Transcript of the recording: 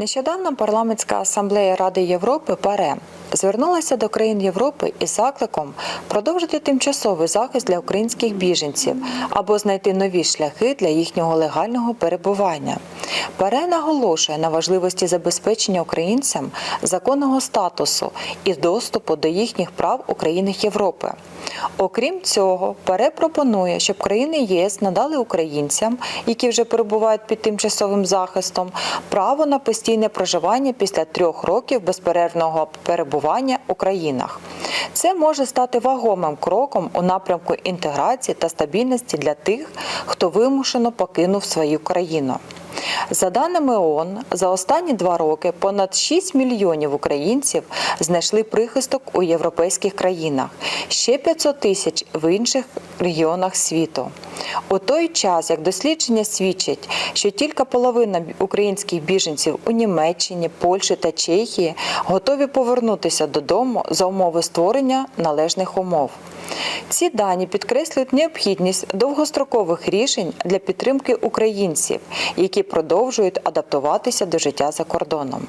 Нещодавно парламентська асамблея Ради Європи ПАРЕ звернулася до країн Європи із закликом продовжити тимчасовий захист для українських біженців або знайти нові шляхи для їхнього легального перебування. ПАРЕ наголошує на важливості забезпечення українцям законного статусу і доступу до їхніх прав у країнах Європи. Окрім цього, ПАРЕ пропонує, щоб країни ЄС надали українцям, які вже перебувають під тимчасовим захистом, право на постійне проживання після трьох років безперервного перебування у країнах. Це може стати вагомим кроком у напрямку інтеграції та стабільності для тих, хто вимушено покинув свою країну. За даними ООН, за останні два роки понад 6 мільйонів українців знайшли прихисток у європейських країнах, ще 500 тисяч в інших регіонах світу. У той час, як дослідження свідчать, що тільки половина українських біженців у Німеччині, Польщі та Чехії готові повернутися додому за умови створення належних умов. Ці дані підкреслюють необхідність довгострокових рішень для підтримки українців, які продовжують адаптуватися до життя за кордоном.